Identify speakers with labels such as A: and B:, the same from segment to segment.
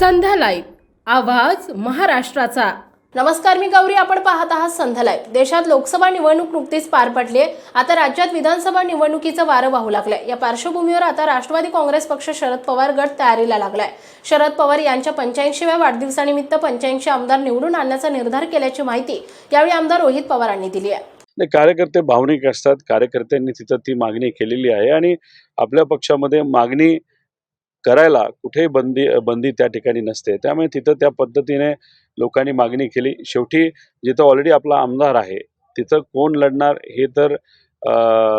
A: संध्या live आवाज महाराष्ट्राचा. नमस्कार मी गौरी. आपण पाहत आहात संध्या लाईव्ह. देशात लोकसभा निवडणूक नुकतीच पार पडली आहे आता राज्यात विधानसभा निवडणुकीचं वारं वाहू लागलंय. या पार्श्वभूमीवर आता राष्ट्रवादी काँग्रेस पक्ष शरद पवार गट तयारीला लागलाय. शरद पवार यांच्या पंच्याऐंशीव्या वाढदिवसानिमित्त पंच्याऐंशी आमदार निवडून आणण्याचा निर्धार केल्याची माहिती यावेळी आमदार रोहित पवारांनी दिली आहे.
B: कार्यकर्ते भावनिक असतात. कार्यकर्त्यांनी तिथं ती मागणी केलेली आहे आणि आपल्या पक्षामध्ये मागणी करायला कुठेही बंदी बंदी त्या ठिकाणी नसते. त्यामुळे तिथं त्या पद्धतीने लोकांनी मागणी केली. शेवटी जिथं ऑलरेडी आपला आमदार आहे तिथं कोण लढणार हे तर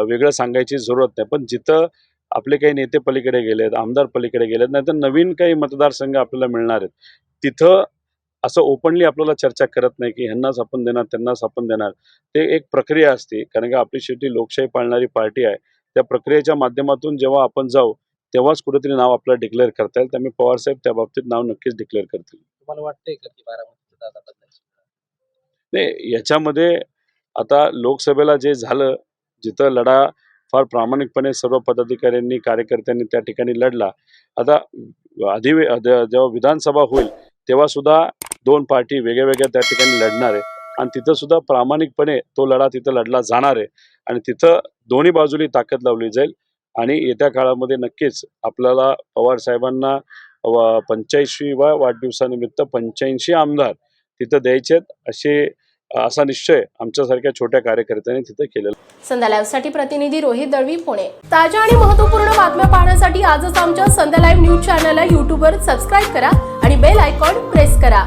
B: वेगळं सांगायची जरूरत नाही. पण जिथं आपले काही नेते पलीकडे गेलेत आमदार पलीकडे गेलेत नाही तर नवीन काही मतदारसंघ आपल्याला मिळणार आहेत. तिथं असं ओपनली आपल्याला चर्चा करत नाही की ह्यांनाच आपण देणार त्यांनाच आपण देणार. ते एक प्रक्रिया असते. कारण का आपली शेवटी लोकशाही पाळणारी पार्टी आहे. त्या प्रक्रियेच्या माध्यमातून जेव्हा आपण जाऊ तेव्हाच कुठेतरी नाव आपल्याला डिक्लेअर करता येईल. त्यामुळे पवारसाहेब त्या बाबतीत नाव नक्कीच डिक्लेअर करतील.
C: तुम्हाला वाटतंय का की
B: नाही याच्यामध्ये आता लोकसभेला जे झालं जिथं लढा फार प्रामाणिकपणे सर्व पदाधिकाऱ्यांनी कार्यकर्त्यांनी त्या ठिकाणी लढला. आता अधिवे अध- जेव्हा विधानसभा होईल तेव्हा सुद्धा दोन पार्टी वेगळ्या वेगळ्या त्या ठिकाणी लढणार आहे. आणि तिथं सुद्धा प्रामाणिकपणे तो लढा तिथं लढला जाणार आहे. आणि तिथं दोन्ही बाजूनी ताकद लावली जाईल. आणि येत्या काळामध्ये नक्कीच आपल्याला पवार साहेबांना पंच्याऐंशी वा वाढदिवसानिमित्त पंच्याऐंशी आमदार तिथं द्यायचे असे असा निश्चय आमच्यासारख्या छोट्या कार्यकर्त्यांनी तिथं केलेला
A: संध्या लाईव्हसाठी प्रतिनिधी रोहित दळवी पुणे. ताज्या आणि महत्त्वपूर्ण बातम्या पाहण्यासाठी आजच आमच्या संध्या लाईव्ह न्यूज चॅनलला युट्यूबवर सबस्क्राईब करा आणि बेल आयकॉन प्रेस करा.